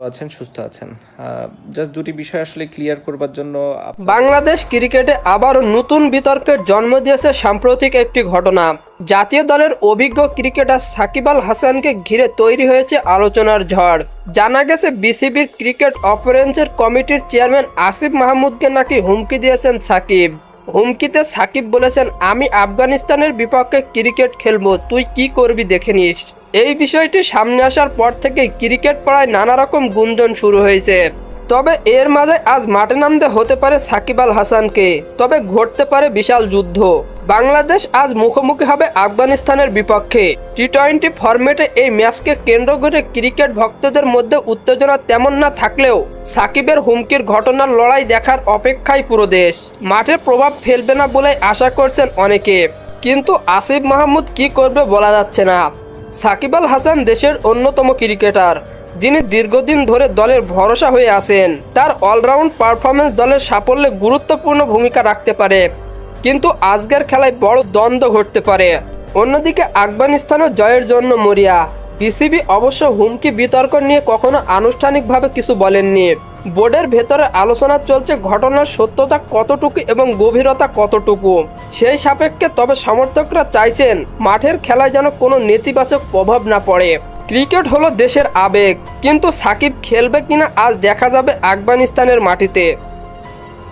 আছেন, সুস্থ আছেন। জাস্ট দুটি বিষয় আসলে ক্লিয়ার করবার জন্য বাংলাদেশ ক্রিকেটে আবারও নতুন বিতর্কের জন্ম দিয়েছে সাম্প্রতিক একটি ঘটনা। জাতীয় দলের অভিজ্ঞ ক্রিকেটার সাকিব আল হাসানকে ঘিরে তৈরি হয়েছে আলোচনার ঝড়। জানা গেছে, বিসিবির ক্রিকেট অপারেন্সের কমিটির চেয়ারম্যান আসিফ মাহমুদকে নাকি হুমকি দিয়েছেন সাকিব। হুমকিতে সাকিব বলেছেন, আমি আফগানিস্তানের বিপক্ষে ক্রিকেট খেলব, তুই কি করবি দেখে নিস। এই বিষয়টি সামনে আসার পর থেকে ক্রিকেট পাড়ায় নানা রকম গুঞ্জন শুরু হয়েছে। তবে এর মাঝে আজ মাঠে নামতে হতে পারে সাকিব আল হাসানকে, তবে ঘটতে পারে বিশাল যুদ্ধ। বাংলাদেশ আজ মুখোমুখি হবে আফগানিস্তানের বিপক্ষে। টি টোয়েন্টি ফরম্যাটে এই ম্যাচকে কেন্দ্র করে ক্রিকেট ভক্তদের মধ্যে উত্তেজনা তেমন না থাকলেও সাকিবের হুমকির ঘটনার লড়াই দেখার অপেক্ষায় পুরো দেশ। মাঠে প্রভাব ফেলবে না বলে আশা করছেন অনেকে। কিন্তু আসিফ মাহমুদ কি করবে বলা যাচ্ছে না। সাকিব আল হাসান দেশের অন্যতম ক্রিকেটার, যিনি দীর্ঘদিন ধরে দলের ভরসা হয়ে আছেন। তার অলরাউন্ড পারফরমেন্স দলের সাফল্যে গুরুত্বপূর্ণ ভূমিকা রাখতে পারে, কিন্তু আজকের খেলায় বড় দ্বন্দ্ব ঘটতে পারে। অন্যদিকে আফগানিস্তানের জয়ের জন্য মরিয়া। বিসিবি অবশ্য হুমকি বিতর্ক নিয়ে কখনো আনুষ্ঠানিকভাবে কিছু বলেননি। বোর্ডের ভেতরে আলোচনা চলছে ঘটনার সত্যতা কতটুকু এবং গভীরতা কতটুকু। সেই সাপেক্ষে তবে সমর্থকরা চাইছেন মাঠের খেলায় যেন কোনো নেতিবাচক প্রভাব না পড়ে। ক্রিকেট হলো দেশের আবেগ, কিন্তু সাকিব খেলবে কিনা আজ দেখা যাবে আফগানিস্তানের মাটিতে।